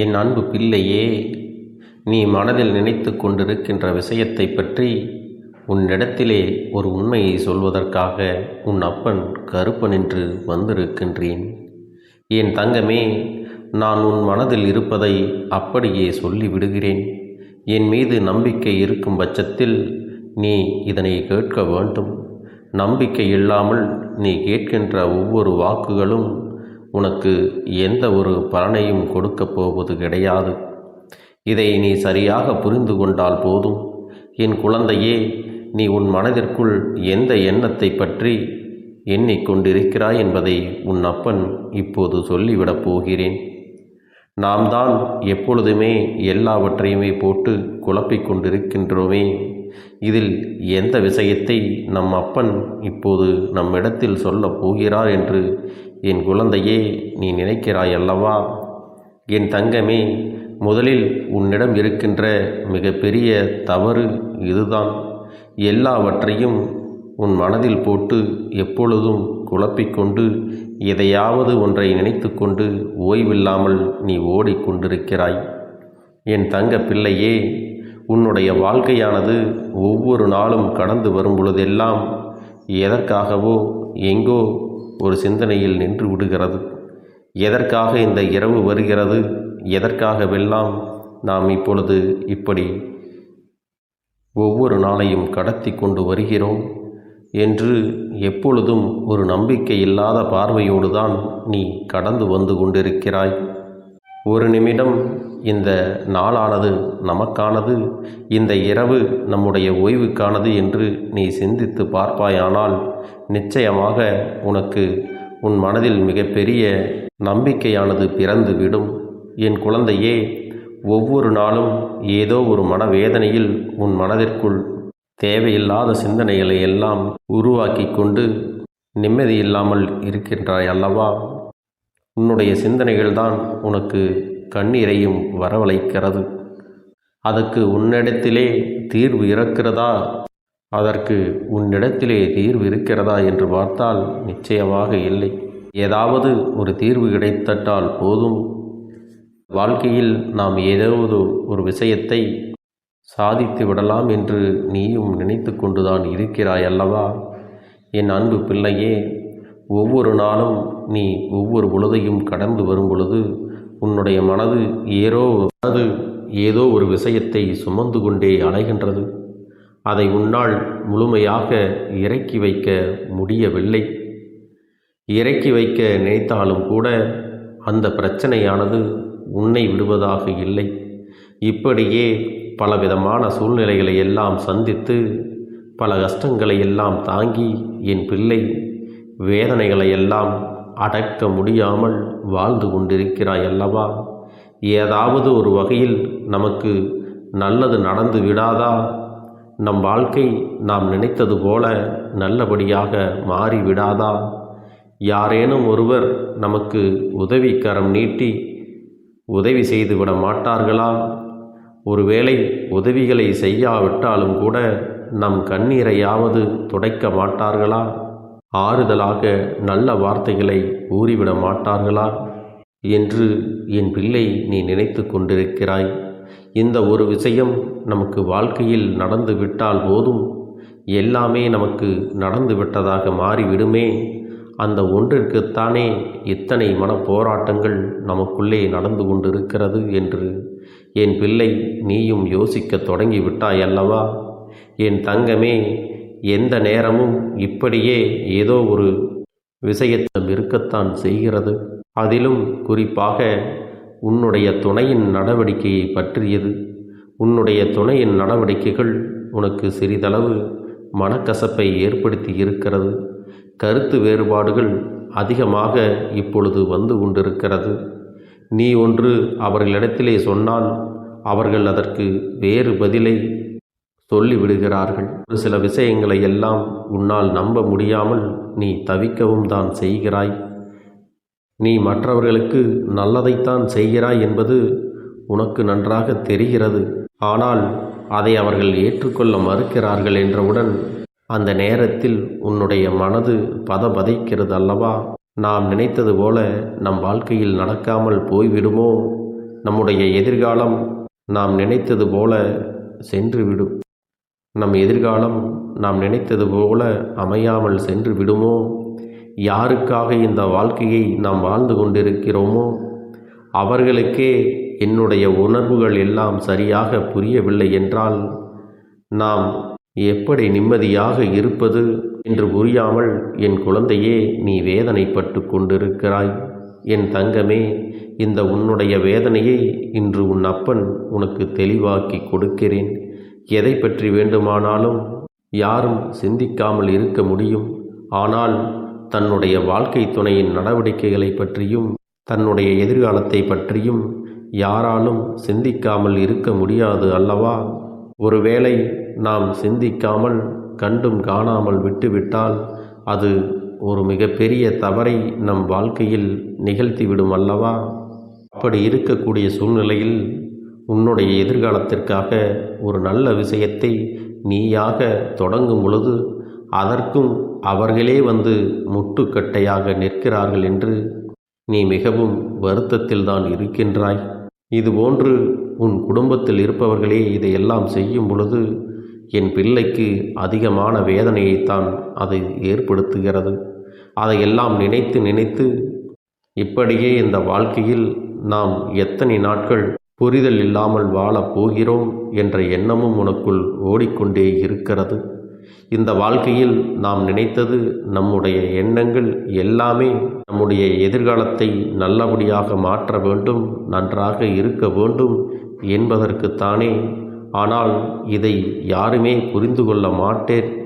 என் அன்பு பிள்ளையே நீ மனதில் நினைத்து கொண்டிருக்கின்ற விஷயத்தை பற்றி உன்னிடத்திலே ஒரு உண்மையை சொல்வதற்காக உன் அப்பன் கருப்பன் என்று வந்திருக்கின்றேன். என் தங்கமே நான் உன் மனதில் இருப்பதை அப்படியே சொல்லிவிடுகிறேன். என் மீது நம்பிக்கை இருக்கும் பட்சத்தில் நீ இதனை கேட்க வேண்டும். நம்பிக்கை இல்லாமல் நீ கேட்கின்ற ஒவ்வொரு வாக்குகளும் உனக்கு எந்த ஒரு பலனையும் கொடுக்கப் போவது கிடையாது. இதை நீ சரியாக புரிந்து கொண்டால் போதும். என் குழந்தையே நீ உன் மனதிற்குள் எந்த எண்ணத்தை பற்றி எண்ணிக்கொண்டிருக்கிறாய் என்பதை உன் அப்பன் இப்போது சொல்லிவிடப் போகிறேன். நாம் தான் எப்பொழுதுமே எல்லாவற்றையுமே போட்டு குழப்பிக் கொண்டிருக்கின்றோமே. இதில் எந்த விஷயத்தை நம் அப்பன் இப்போது நம்மிடத்தில் சொல்லப் போகிறார் என்று என் குழந்தையே நீ நினைக்கிறாய் அல்லவா என் தங்கமே முதலில் உன்னிடம் இருக்கின்ற மிகப்பெரிய தவறு இதுதான். எல்லாவற்றையும் உன் மனதில் போட்டு எப்பொழுதும் குழப்பிக்கொண்டு எதையாவது ஒன்றை நினைத்து கொண்டு ஓய்வில்லாமல் நீ ஓடிக்கொண்டிருக்கிறாய் என் தங்க பிள்ளையே உன்னுடைய வாழ்க்கையானது ஒவ்வொரு நாளும் கடந்து வரும் பொழுதெல்லாம் எதற்காகவோ எங்கோ ஒரு சிந்தனையில் நின்று விடுகிறது. எதற்காக இந்த இரவு வருகிறது? எதற்காகவெல்லாம் நாம் இப்பொழுது இப்படி ஒவ்வொரு நாளையும் கடத்தி கொண்டு வருகிறோம் என்று எப்பொழுதும் ஒரு நம்பிக்கை இல்லாத பார்வையோடு தான் நீ கடந்து வந்து கொண்டிருக்கிறாய். ஒரு நிமிடம் இந்த நாளானது நமக்கானது இந்த இரவு நம்முடைய ஓய்வுக்கானது என்று நீ சிந்தித்து பார்ப்பாயானால் நிச்சயமாக உனக்கு உன் மனதில் மிகப்பெரிய நம்பிக்கையானது பிறந்துவிடும். என் குழந்தையே ஒவ்வொரு நாளும் ஏதோ ஒரு மனவேதனையில் உன் மனதிற்குள் தேவையில்லாத சிந்தனைகளை எல்லாம் உருவாக்கி கொண்டு நிம்மதியில்லாமல் இருக்கின்றாய் அல்லவா? உன்னுடைய சிந்தனைகள்தான் உனக்கு கண்ணீரையும் வரவழைக்கிறது. அதற்கு உன்னிடத்திலே தீர்வு இறக்கிறதா அதற்கு உன்னிடத்திலே தீர்வு இருக்கிறதா என்று பார்த்தால் நிச்சயமாக இல்லை. ஏதாவது ஒரு தீர்வு கிடைத்தட்டால் போதும். வாழ்க்கையில் நாம் ஏதாவது ஒரு விஷயத்தை சாதித்து விடலாம் என்று நீயும் நினைத்து கொண்டுதான் இருக்கிறாய் அல்லவா என் அன்பு பிள்ளையே ஒவ்வொரு நாளும் நீ ஒவ்வொரு பொழுதையும் கடந்து வரும் பொழுது உன்னுடைய மனது ஏதோ மனது ஏதோ ஒரு விஷயத்தை சுமந்து கொண்டே அலைகின்றது. அதை உன்னால் முழுமையாக இறக்கி வைக்க முடியவில்லை. இறக்கி வைக்க நினைத்தாலும் கூட அந்த பிரச்சனையானது உன்னை விடுவதாக இல்லை. இப்படியே பலவிதமான சூழ்நிலைகளை எல்லாம் சந்தித்து பல கஷ்டங்களை எல்லாம் தாங்கி என் பிள்ளை வேதனைகளை எல்லாம் அடக்க முடியாமல் வாழ்ந்து கொண்டிருக்கிறாய் அல்லவா? ஏதாவது ஒரு வகையில் நமக்கு நல்லது நடந்து விடாதா? நம் வாழ்க்கை நாம் நினைத்தது போல நல்லபடியாக மாறிவிடாதா? யாரேனும் ஒருவர் நமக்கு உதவிக்கரம் நீட்டி உதவி செய்துவிட மாட்டார்களா? ஒருவேளை உதவிகளை செய்யாவிட்டாலும் கூட நம் கண்ணீரையாவது துடைக்க மாட்டார்களா? ஆறுதலாக நல்ல வார்த்தைகளை கூறிவிட மாட்டார்களா? என்று என் பிள்ளை நீ நினைத்து கொண்டிருக்கிறாய். இந்த ஒரு விஷயம் நமக்கு வாழ்க்கையில் நடந்து விட்டால் போதும். எல்லாமே நமக்கு நடந்து விட்டதாக மாறிவிடுமே. அந்த ஒன்றிற்குத்தானே இத்தனை மன போராட்டங்கள் நமக்குள்ளே நடந்து கொண்டிருக்கிறது என்று. என் பிள்ளை நீயும் யோசிக்க தொடங்கிவிட்டாய் அல்லவா என் தங்கமே எந்த நேரமும் இப்படியே ஏதோ ஒரு விஷயத்தம் இருக்கத்தான் செய்கிறது. அதிலும் குறிப்பாக உன்னுடைய துணையின் நடவடிக்கையை பற்றியது. உன்னுடைய துணையின் நடவடிக்கைகள் உனக்கு சிறிதளவு மனக்கசப்பை ஏற்படுத்தி இருக்கிறது. கருத்து வேறுபாடுகள் அதிகமாக இப்பொழுது வந்து கொண்டிருக்கிறது. நீ ஒன்று அவர்களிடத்திலே சொன்னால் அவர்கள் அதற்கு வேறு பதிலை சொல்லிவிடுகிறார்கள். ஒரு சில விஷயங்களை எல்லாம் உன்னால் நம்ப முடியாமல் நீ தவிக்கவும் தான் செய்கிறாய். நீ மற்றவர்களுக்கு நல்லதைத்தான் செய்கிறாய் என்பது உனக்கு நன்றாக தெரிகிறது. ஆனால் அதை அவர்கள் ஏற்றுக்கொள்ள மறுக்கிறார்கள் என்றவுடன் அந்த நேரத்தில் உன்னுடைய மனது பதபதைக்கிறது அல்லவா நாம் நினைத்தது போல நம் வாழ்க்கையில் நடக்காமல் போய்விடுமோ? நம்முடைய எதிர்காலம் நாம் நினைத்தது போல சென்றுவிடும். நம் எதிர்காலம் நாம் நினைத்தது போல அமையாமல் சென்று விடுமோ யாருக்காக இந்த வாழ்க்கையை நாம் வாழ்ந்து கொண்டிருக்கிறோமோ அவர்களுக்கே என்னுடைய உணர்வுகள் எல்லாம் சரியாக புரியவில்லை என்றால் நாம் எப்படி நிம்மதியாக இருப்பது என்று புரியாமல் என் குழந்தையே நீ வேதனைப்பட்டு கொண்டிருக்கிறாய். என் தங்கமே இந்த உன்னுடைய வேதனையை இன்று உன் அப்பன் உனக்கு தெளிவாக்கி கொடுக்கிறேன். எதை பற்றி வேண்டுமானாலும் யாரும் சிந்திக்காமல் இருக்க முடியும். ஆனால் தன்னுடைய வாழ்க்கை துணையின் நடவடிக்கைகளை பற்றியும் தன்னுடைய எதிர்காலத்தை பற்றியும் யாராலும் சிந்திக்காமல் இருக்க முடியாது அல்லவா? ஒருவேளை நாம் சிந்திக்காமல் கண்டும் காணாமல் விட்டுவிட்டால் அது ஒரு மிகப்பெரிய தவறை நம் வாழ்க்கையில் நிகழ்த்திவிடும் அல்லவா? அப்படி இருக்கக்கூடிய சூழ்நிலையில் உன்னுடைய எதிர்காலத்திற்காக ஒரு நல்ல விஷயத்தை நீயாக தொடங்கும் பொழுது அதற்கும் அவர்களே வந்து முட்டுக்கட்டையாக நிற்கிறார்கள் என்று நீ மிகவும் வருத்தத்தில்தான் இருக்கின்றாய். இதுபோன்று உன் குடும்பத்தில் இருப்பவர்களே இதையெல்லாம் செய்யும் பொழுது என் பிள்ளைக்கு அதிகமான வேதனையைத்தான் அது ஏற்படுத்துகிறது. அதையெல்லாம் நினைத்து நினைத்து இப்படியே இந்த வாழ்க்கையில் நாம் எத்தனை நாட்கள் புரிதல் இல்லாமல் வாழப் போகிறோம் என்ற எண்ணமும் உனக்குள் ஓடிக்கொண்டே இருக்கிறது. இந்த வாழ்க்கையில் நாம் நினைத்தது நம்முடைய எண்ணங்கள் எல்லாமே நம்முடைய எதிர்காலத்தை நல்லபடியாக மாற்ற வேண்டும் நன்றாக இருக்க வேண்டும் என்பதற்குத்தானே. ஆனால் இதை யாருமே புரிந்து கொள்ள மாட்டேன்.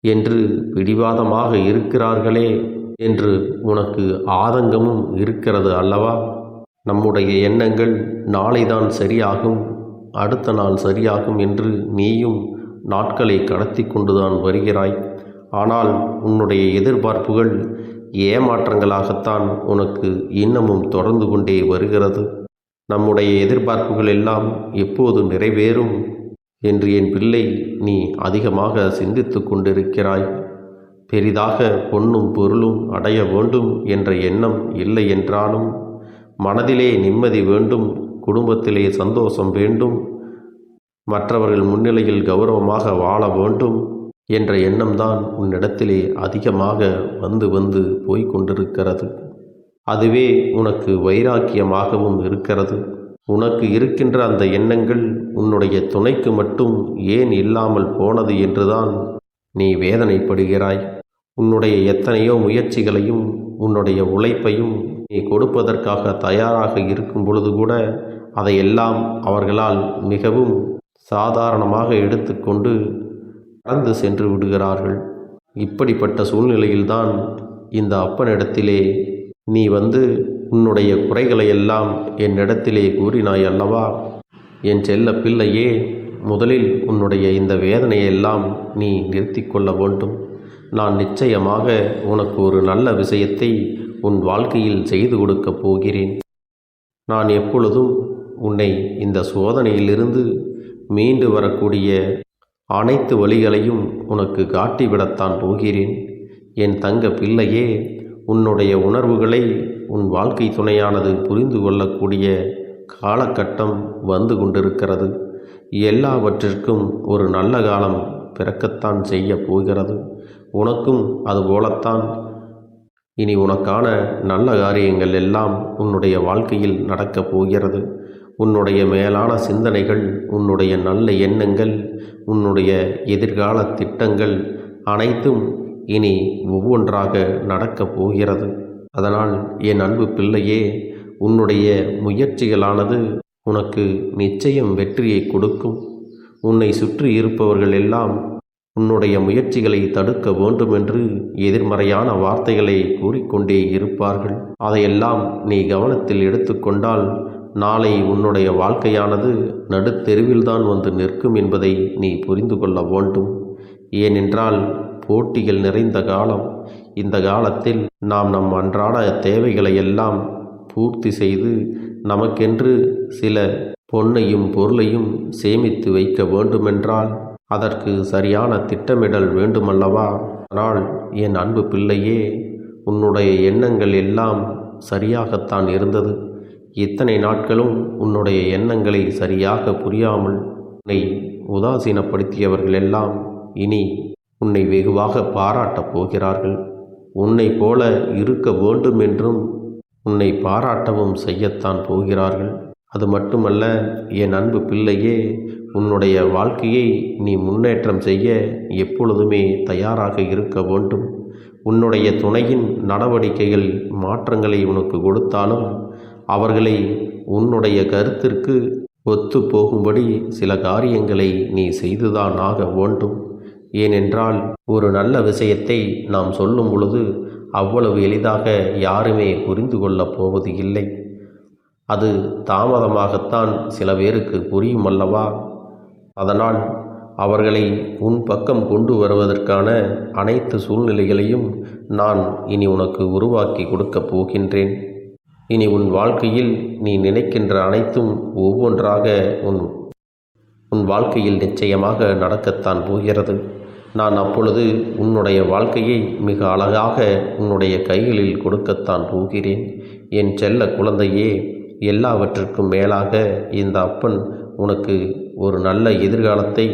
என்று பிடிவாதமாக இருக்கிறார்களே என்று உனக்கு ஆதங்கமும் இருக்கிறது அல்லவா? நம்முடைய எண்ணங்கள் நாளைதான் சரியாகும் அடுத்த நாள் சரியாகும் என்று நீயும் நாட்களை கடத்தி கொண்டுதான் வருகிறாய். ஆனால் உன்னுடைய எதிர்பார்ப்புகள் ஏமாற்றங்களாகத்தான் உனக்கு இன்னமும் தொடர்ந்து கொண்டே வருகிறது. நம்முடைய எதிர்பார்ப்புகள் எல்லாம் எப்போது நிறைவேறும் என்று என் பிள்ளை நீ அதிகமாக சிந்தித்து கொண்டிருக்கிறாய். பெரிதாக பொன்னும் பொருளும் அடைய வேண்டும் என்ற எண்ணம் இல்லை என்றாலும் மனதிலே நிம்மதி வேண்டும் குடும்பத்திலே சந்தோஷம் வேண்டும் மற்றவர்கள் முன்னிலையில் கௌரவமாக வாழ வேண்டும் என்ற எண்ணம்தான் உன்னிடத்திலே அதிகமாக வந்து வந்து போய்க் கொண்டிருக்கிறது. அதுவே உனக்கு வைராக்கியமாகவும் இருக்கிறது. உனக்கு இருக்கின்ற அந்த எண்ணங்கள் உன்னுடைய துணைக்கு மட்டும் ஏன் இல்லாமல் போனது என்றுதான் நீ வேதனைப்படுகிறாய். உன்னுடைய எத்தனையோ முயற்சிகளையும் உன்னுடைய உழைப்பையும் நீ கொடுப்பதற்காக தயாராக இருக்கும் பொழுது கூட அதையெல்லாம் அவர்களால் மிகவும் சாதாரணமாக எடுத்துக்கொண்டு கடந்து சென்று விடுகிறார்கள். இப்படிப்பட்ட சூழ்நிலையில்தான் இந்த அப்பனிடத்திலே நீ வந்து உன்னுடைய குறைகளை எல்லாம் என்னிடத்திலே கூறினாய் அல்லவா என் செல்ல பிள்ளையே முதலில் உன்னுடைய இந்த வேதனையெல்லாம் நீ நிறுத்தி கொள்ள வேண்டும். நான் நிச்சயமாக உனக்கு ஒரு நல்ல விஷயத்தை உன் வாழ்க்கையில் செய்து கொடுக்கப் போகிறேன். நான் எப்பொழுதும் உன்னை இந்த சோதனையிலிருந்து மீண்டு வரக்கூடிய அனைத்து வழிகளையும் உனக்கு காட்டிவிடத்தான் போகிறேன். என் தங்க பிள்ளையே உன்னுடைய உணர்வுகளை உன் வாழ்க்கை துணையானது புரிந்து கொள்ளக்கூடிய காலகட்டம் வந்து கொண்டிருக்கிறது. எல்லாவற்றிற்கும் ஒரு நல்ல காலம் பிறக்கத்தான் செய்ய போகிறது. உனக்கும் அதுபோலத்தான் இனி உனக்கான நல்ல காரியங்கள் எல்லாம் உன்னுடைய வாழ்க்கையில் நடக்கப் போகிறது. உன்னுடைய மேலான சிந்தனைகள் உன்னுடைய நல்ல எண்ணங்கள் உன்னுடைய எதிர்கால திட்டங்கள் அனைத்தும் இனி ஒவ்வொன்றாக நடக்கப் போகிறது. அதனால் என் அன்பு பிள்ளையே உன்னுடைய முயற்சிகளானது உனக்கு நிச்சயம் வெற்றியை கொடுக்கும். உன்னை சுற்றி இருப்பவர்கள் எல்லாம் உன்னுடைய முயற்சிகளை தடுக்க வேண்டும் என்று எதிர்மறையான வார்த்தைகளை கூறிக்கொண்டே இருப்பார்கள். அதையெல்லாம் நீ கவனத்தில் எடுத்துக்கொண்டால் நாளை உன்னுடைய வாழ்க்கையானது நடுத்தெருவில்தான் வந்து நிற்கும் என்பதை நீ புரிந்து கொள்ள வேண்டும். ஏனென்றால் போட்டிகள் நிறைந்த காலம். இந்த காலத்தில் நாம் நம் அன்றாட தேவைகளை எல்லாம் பூர்த்தி செய்து நமக்கென்று சில பொன்னையும் பொருளையும் சேமித்து வைக்க வேண்டுமென்றால் அதற்கு சரியான திட்டமிடல் வேண்டுமல்லவா? ஆனால் என் அன்பு பிள்ளையே உன்னுடைய எண்ணங்கள் எல்லாம் சரியாகத்தான் இருந்தது. இத்தனை நாட்களும் உன்னுடைய எண்ணங்களை சரியாக புரியாமல் உன்னை உதாசீனப்படுத்தியவர்கள் எல்லாம் இனி உன்னை வெகுவாக பாராட்டப் போகிறார்கள். உன்னை போல இருக்க வேண்டும் என்றும் உன்னை பாராட்டவும் செய்யத்தான் போகிறார்கள். அது மட்டுமல்ல என் அன்பு பிள்ளையே உன்னுடைய வாழ்க்கையை நீ முன்னேற்றம் செய்ய எப்பொழுதுமே தயாராக இருக்க வேண்டும். உன்னுடைய துணையின் நடவடிக்கைகள் மாற்றங்களை உனக்கு கொடுத்தாலும் அவர்களை உன்னுடைய கருத்திற்கு ஒத்து போகும்படி சில காரியங்களை நீ செய்துதான் ஆக வேண்டும். ஏனென்றால் ஒரு நல்ல விஷயத்தை நாம் சொல்லும் பொழுது அவ்வளவு எளிதாக யாருமே புரிந்து கொள்ளப் போவது இல்லை. அது தாமதமாகத்தான் சில பேருக்கு புரியும் அல்லவா? அதனால் அவர்களை உன் பக்கம் கொண்டு வருவதற்கான அனைத்து சூழ்நிலைகளையும் நான் இனி உனக்கு உருவாக்கி கொடுக்கப் போகின்றேன். இனி உன் வாழ்க்கையில் நீ நினைக்கின்ற அனைத்தும் ஒவ்வொன்றாக உன் உன் வாழ்க்கையில் நிச்சயமாக நடக்கத்தான் போகிறது. நான் அப்பொழுது உன்னுடைய வாழ்க்கையை மிக அழகாக உன்னுடைய கைகளில் கொடுக்கத்தான் போகிறேன். என் செல்ல குழந்தையே எல்லாவற்றிற்கும் மேலாக இந்த அப்பன் உனக்கு ஒரு நல்ல எதிர்காலத்தை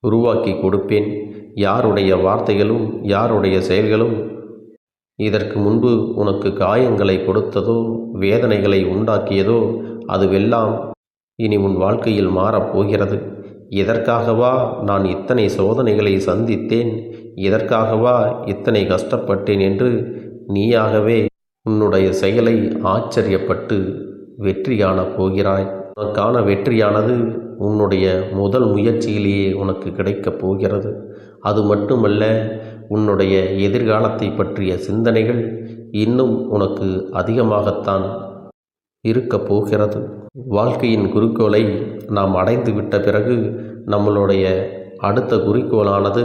உருவாக்கி கொடுப்பேன். யாருடைய வார்த்தைகளும் யாருடைய செயல்களும் இதற்கு முன்பு உனக்கு காயங்களை கொடுத்ததோ வேதனைகளை உண்டாக்கியதோ அதுவெல்லாம் இனி உன் வாழ்க்கையில் மாறப்போகிறது எதற்காகவா நான் இத்தனை சோதனைகளை சந்தித்தேன்? எதற்காகவா இத்தனை கஷ்டப்பட்டேன் என்று நீயாகவே உன்னுடைய செயலை ஆச்சரியப்பட்டு வெற்றி போகிறாய். உனக்கான வெற்றியானது உன்னுடைய முதல் முயற்சியிலேயே உனக்கு கிடைக்கப் போகிறது. அது மட்டுமல்ல உன்னுடைய எதிர்காலத்தை பற்றிய சிந்தனைகள் இன்னும் உனக்கு அதிகமாகத்தான் இருக்கப் போகிறது. வாழ்க்கையின் குறிக்கோளை நாம் அடைந்து விட்ட பிறகு நம்மளுடைய அடுத்த குறிக்கோளானது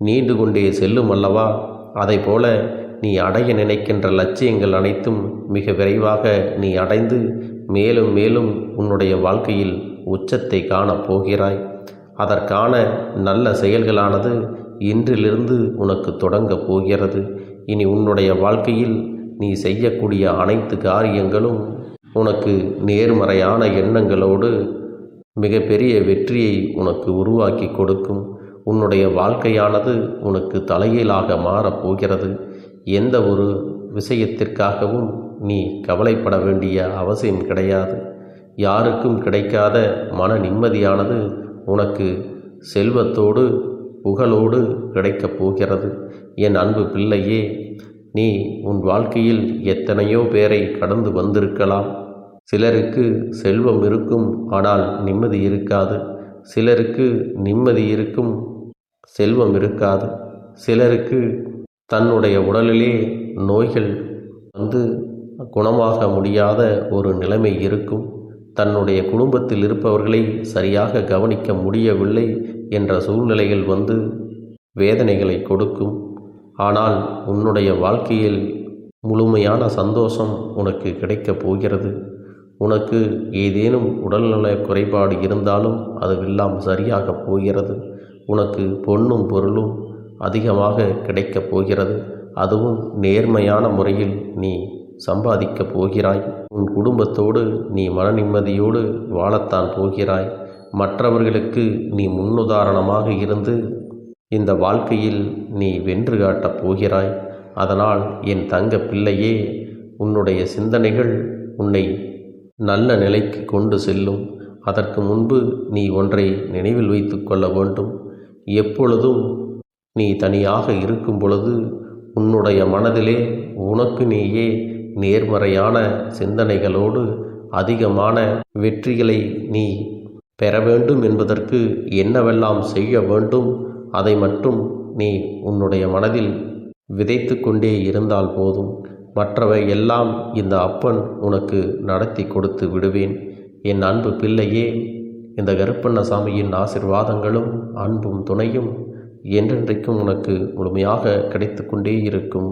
நீண்டு கொண்டே செல்லும் அல்லவா? அதை போல நீ அடைய நினைக்கின்ற லட்சியங்கள் அனைத்தும் மிக விரைவாக நீ அடைந்து மேலும் மேலும் உன்னுடைய வாழ்க்கையில் உச்சத்தை காணப் போகிறாய். அதற்கான நல்ல செயல்களானது இன்றிலிருந்து உனக்கு தொடங்கப் போகிறது. இனி உன்னுடைய வாழ்க்கையில் நீ செய்யக்கூடிய அனைத்து காரியங்களும் உனக்கு நேர்மறையான எண்ணங்களோடு மிகப்பெரிய வெற்றியை உனக்கு உருவாக்கி கொடுக்கும். உன்னுடைய வாழ்க்கையானது உனக்கு தலையீலாக மாறப்போகிறது எந்த ஒரு விஷயத்திற்காகவும் நீ கவலைப்பட வேண்டிய அவசியம் கிடையாது. யாருக்கும் கிடைக்காத மன நிம்மதியானது உனக்கு செல்வத்தோடு புகழோடு கிடைக்கப் போகிறது. என் அன்பு பிள்ளையே நீ உன் வாழ்க்கையில் எத்தனையோ பேரை கடந்து வந்திருக்கலாம். சிலருக்கு செல்வம் இருக்கும் ஆனால் நிம்மதி இருக்காது. சிலருக்கு நிம்மதி இருக்கும் செல்வம் இருக்காது. சிலருக்கு தன்னுடைய உடலிலே நோய்கள் வந்து குணமாக முடியாத ஒரு நிலைமை இருக்கும். தன்னுடைய குடும்பத்தில் இருப்பவர்களை சரியாக கவனிக்க முடியவில்லை என்ற சூழ்நிலைகள் வந்து வேதனைகளை கொடுக்கும். ஆனால் உன்னுடைய வாழ்க்கையில் முழுமையான சந்தோஷம் உனக்கு கிடைக்கப் போகிறது. உனக்கு ஏதேனும் உடல்நல குறைபாடு இருந்தாலும் அதுவெல்லாம் சரியாகப் போகிறது. உனக்கு பொன்னும் பொருளும் அதிகமாக கிடைக்கப் போகிறது. அதுவும் நேர்மையான முறையில் நீ சம்பாதிக்கப் போகிறாய். உன் குடும்பத்தோடு நீ மன நிம்மதியோடு வாழத்தான் போகிறாய். மற்றவர்களுக்கு நீ முன்னுதாரணமாக இருந்து இந்த வாழ்க்கையில் நீ வென்று காட்டப் போகிறாய். அதனால் என் தங்க பிள்ளையே உன்னுடைய சிந்தனைகள் உன்னை நல்ல நிலைக்கு கொண்டு செல்லும். அதற்கு முன்பு நீ ஒன்றை நினைவில் வைத்து கொள்ள வேண்டும். எப்பொழுதும் நீ தனியாக இருக்கும் பொழுது உன்னுடைய மனதிலே உனக்கு நீயே நேர்மறையான சிந்தனைகளோடு அதிகமான வெற்றிகளை நீ பெற வேண்டும் என்பதற்கு என்னவெல்லாம் செய்ய வேண்டும் அதை மட்டும் நீ உன்னுடைய மனதில் விதைத்து கொண்டே இருந்தால் போதும். மற்றவை எல்லாம் இந்த அப்பன் உனக்கு நடத்தி கொடுத்து விடுவேன். என் அன்பு பிள்ளையே இந்த கருப்பண்ணசாமியின் ஆசிர்வாதங்களும் அன்பும் துணையும் என்றென்றைக்கும் உனக்கு முழுமையாக கிடைத்து கொண்டே இருக்கும்.